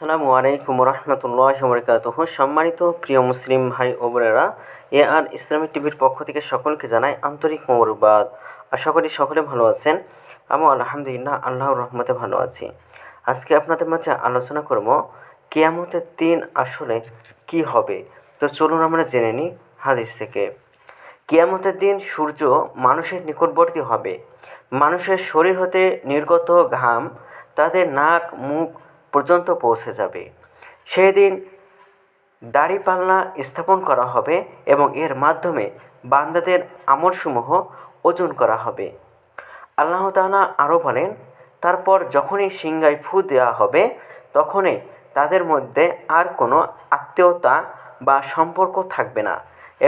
আসসালামু আলাইকুম রহমতুল্লাহ বরকাত সম্মানিত প্রিয় মুসলিম ভাই ও বোনেরা এ আর ইসলামিক টিভির পক্ষ থেকে সকলকে জানাই আন্তরিক মোবারকবাদ। আশা করি সকলে ভালো আছেন। আমি আলহামদুলিল্লাহ আল্লাহর রহমতে ভালো আছি। আজকে আপনাদের মাঝে আলোচনা করব, কেয়ামতের দিন আসলে কি হবে? তো চলুন আমরা জেনে নিই হাদিস থেকে। কেয়ামতের দিন সূর্য মানুষের নিকটবর্তী হবে। মানুষের শরীর হতে নির্গত ঘাম, তাদের নাক, মুখ পর্যন্ত পৌঁছে যাবে। সেদিন দাড়িপাল্লা স্থাপন করা হবে এবং এর মাধ্যমে বান্দাদের আমলসমূহ ওজন করা হবে। আল্লাহ তাআলা আরও বলেন, তারপর যখনই সিংগায় ফু দেওয়া হবে, তখনই তাদের মধ্যে আর কোনো আত্মীয়তা বা সম্পর্ক থাকবে না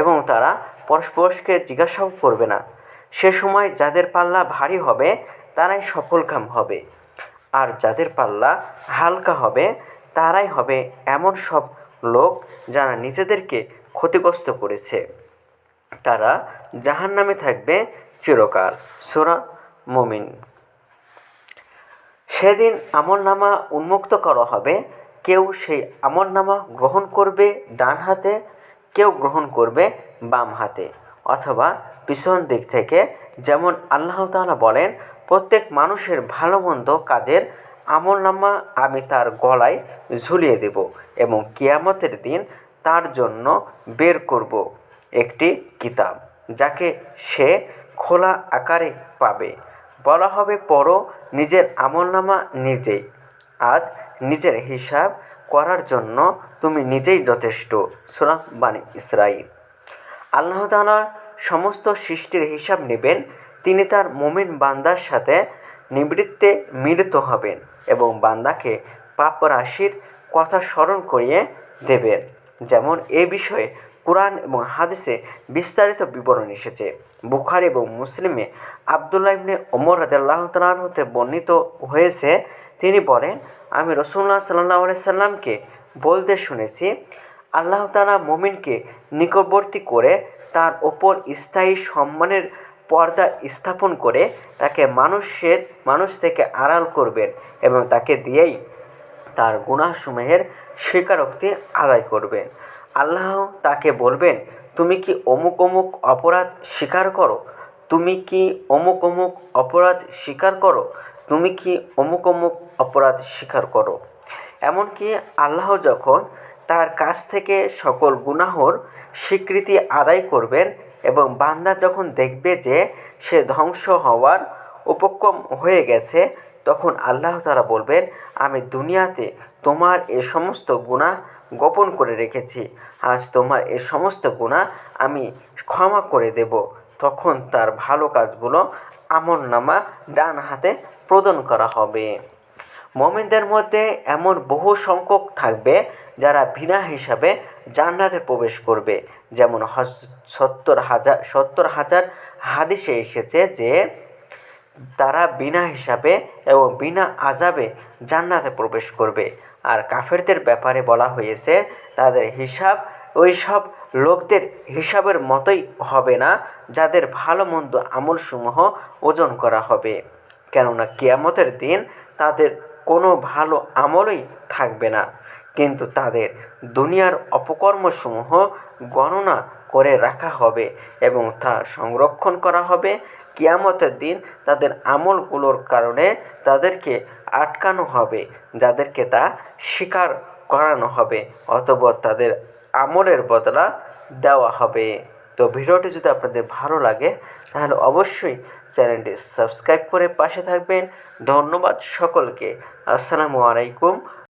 এবং তারা পরস্পরকে জিজ্ঞাসাও করবে না। সে সময় যাদের পাল্লা ভারী হবে, তারাই সফলকাম হবে। আর যাদের পাল্লা হালকা হবে, তারাই হবে এমন সব লোক যারা নিজেদেরকে ক্ষতিগ্রস্ত করেছে। তারা জাহান্নামে থাকবে চিরকাল। সোরা মমিন। সেদিন আমলনামা উন্মুক্ত করা হবে। কেউ সেই আমলনামা গ্রহণ করবে ডান হাতে, কেউ গ্রহণ করবে বাম হাতে। অথবা পিছন দিক থেকে যেমন আল্লাহ তাআলা বলেন প্রত্যেক মানুষের ভালো মন্দ কাজের আমলনামা আমি তার গলায় ঝুলিয়ে দেব এবং কিয়ামতের দিন তার জন্য বের করব একটি কিতাব, যাকে সে খোলা আকারে পাবে। বলা হবে, পড়ো নিজের আমলনামা নিজেই। আজ নিজের হিসাব করার জন্য তুমি নিজেই যথেষ্ট, সুরা বাণী ইসরাইল আল্লাহ তাআলা সমস্ত সৃষ্টির হিসাব নেবেন তিনি তার মুমিন বান্দার সাথে নিবৃত্তে মিলিত হবেন এবং বান্দাকে পাপ রাশির কথা স্মরণ করিয়ে দেবেন। যেমন এ বিষয়ে কোরআন এবং হাদিসে বিস্তারিত বিবরণ এসেছে। বুখারি এবং মুসলিমে আবদুল্লাহ ইবনে ওমর রাদিয়াল্লাহু তাআলা হতে বর্ণিত হয়েছে। তিনি বলেন, আমি রসুল্লাহ সাল্লাহ সাল্লামকে বলতে শুনেছি, আল্লাহ তালা মুমিনকে নিকটবর্তী করে তার ওপর স্থায়ী সম্মানের পর্দা স্থাপন করে তাকে মানুষের, মানুষ থেকে আড়াল করবেন এবং তাকে দিয়েই তার গুনাহসমূহের স্বীকারোক্তি আদায় করবেন। আল্লাহ তাকে বলবেন, তুমি কি অমুক অমুক অপরাধ স্বীকার করো? তুমি কি অমুক অমুক অপরাধ স্বীকার করো? তুমি কি অমুক অমুক অপরাধ স্বীকার করো? এমনকি আল্লাহ যখন তার কাছ থেকে সকল গুনাহর স্বীকৃতি আদায় করবেন এবং বান্দা যখন দেখবে যে সে ধ্বংস হওয়ার উপক্রম হয়ে গেছে, তখন আল্লাহ তারা বলবেন, আমি দুনিয়াতে তোমার এ সমস্ত গুণা গোপন করে রেখেছি। আজ তোমার এ সমস্ত গুণা আমি ক্ষমা করে দেব। তখন তার ভালো কাজগুলো আমল নামা ডান হাতে প্রদান করা হবে। মমিনদের মধ্যে এমন বহু সংখ্যক থাকবে যারা বিনা হিসাবে জান্নাতে প্রবেশ করবে। যেমন সত্তর হাজার সত্তর হাজার হাদিসে এসেছে যে তারা বিনা হিসাবে এবং বিনা আজাবে জান্নাতে প্রবেশ করবে। আর কাফেরদের ব্যাপারে বলা হয়েছে, তাদের হিসাব, ওই সব লোকদের হিসাবের মতোই হবে না, যাদের ভালো মন্দ আমলসমূহ ওজন করা হবে। কেননা কেয়ামতের দিন তাদের কোনো ভালো আমলই থাকবে না। কিন্তু তাদের দুনিয়ার অপকর্মসমূহ গণনা করে রাখা হবে এবং তা সংরক্ষণ করা হবে। কিয়ামতের দিন তাদের আমলগুলোর কারণে তাদেরকে আটকানো হবে, যাদেরকে তা স্বীকার করানো হবে অথবা তাদের আমলের বদলা দেওয়া হবে। তো ভিডিওটি যদি আপনাদের ভালো লাগে, তাহলে অবশ্যই চ্যানেলটি সাবস্ক্রাইব করে পাশে থাকবেন। ধন্যবাদ সকলকে। আসসালামু আলাইকুম।